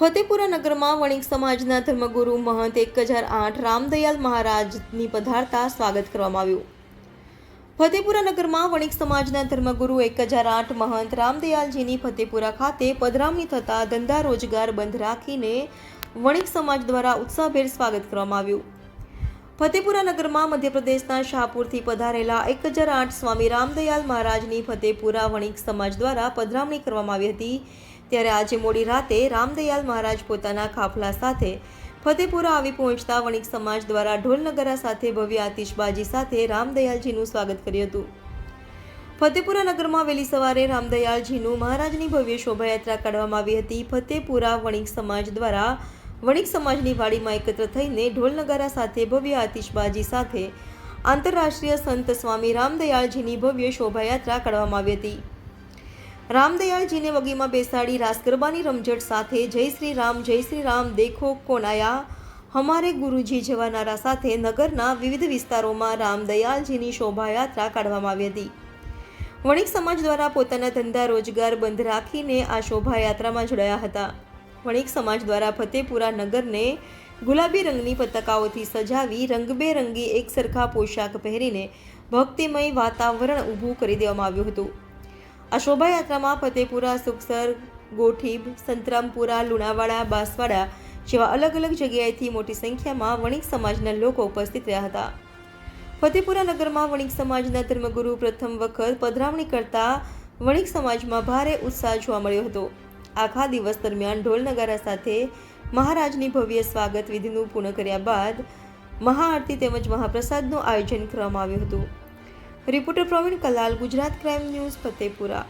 ફતેપુરા નગરમાં વણિક સમાજના ધર્મગુરુ મહંત એક હજાર આઠ રામદયાલ મહારાજની પધારતા સ્વાગત કરવામાં આવ્યું. ફતેપુરા નગરમાં વણિક સમાજના ધર્મગુરુ એક હજાર આઠ મહંત રામદયાલજીની ફતેપુરા ખાતે પધરામણી થતા ધંધા રોજગાર બંધ રાખીને વણિક સમાજ દ્વારા ઉત્સાહભેર સ્વાગત કરવામાં આવ્યું. ફતેપુરા નગરમાં મધ્યપ્રદેશના શાહપુરથી પધારેલા એક હજાર આઠ સ્વામી રામદયાલ મહારાજની ફતેપુરા વણિક સમાજ દ્વારા પધરામણી કરવામાં આવી હતી. ત્યારે આજે મોડી રાતે રામદયાલ મહારાજ પોતાના કાફલા સાથે ફતેપુરા આવી પહોંચતા વણિક સમાજ દ્વારા ઢોલ નગારા સાથે ભવ્ય આતિશબાજી સાથે રામદયાલજીનું સ્વાગત કર્યું હતું. ફતેપુરા નગરમાં વહેલી સવારે રામદયાળજીનું મહારાજની ભવ્ય શોભાયાત્રા કાઢવામાં આવી હતી. ફતેપુરા વણિક સમાજ દ્વારા વણિક સમાજની વાડીમાં એકત્ર થઈને ઢોલ નગારા સાથે ભવ્ય આતિશબાજી સાથે આંતરરાષ્ટ્રીય સંત સ્વામી રામદયાળજીની ભવ્ય શોભાયાત્રા કાઢવામાં આવી હતી. રામદયાળજીને વગીમાં બેસાડી રાસ ગરબાની રમઝટ સાથે જય શ્રી રામ, જય શ્રી રામ, દેખો કોનાયા. હમારે ગુરુજી જેવા નારા સાથે નગરના વિવિધ વિસ્તારોમાં રામદયાળજીની શોભાયાત્રા કાઢવામાં આવી હતી. વણિક સમાજ દ્વારા પોતાના ધંધા રોજગાર બંધ રાખીને આ શોભાયાત્રામાં જોડાયા હતા. વણિક સમાજ દ્વારા ફતેપુરા નગરને ગુલાબી રંગની પતકાઓથી સજાવી રંગબેરંગી એક સરખા પોશાક પહેરીને ભક્તિમય વાતાવરણ ઊભું કરી દેવામાં આવ્યું હતું. આ શોભાયાત્રામાં ફતેપુરા, સુખસર, ગોઠીબ, સંતરામપુરા, લુણાવાડા, બાંસવાડા જેવા અલગ અલગ જગ્યાએથી મોટી સંખ્યામાં વણિક સમાજના લોકો ઉપસ્થિત રહ્યા હતા. ફતેપુરા નગરમાં વણિક સમાજના ધર્મગુરુ પ્રથમ વખત પધરામણી કરતા વણિક સમાજમાં ભારે ઉત્સાહ જોવા મળ્યો હતો. આખા દિવસ દરમિયાન ઢોલ નગારા સાથે મહારાજની ભવ્ય સ્વાગત વિધિનું પૂર્ણ કર્યા બાદ મહાઆરતી તેમજ મહાપ્રસાદનું આયોજન કરવામાં આવ્યું હતું. Reporter Praveen Kalal Gujarat crime news Fatepura.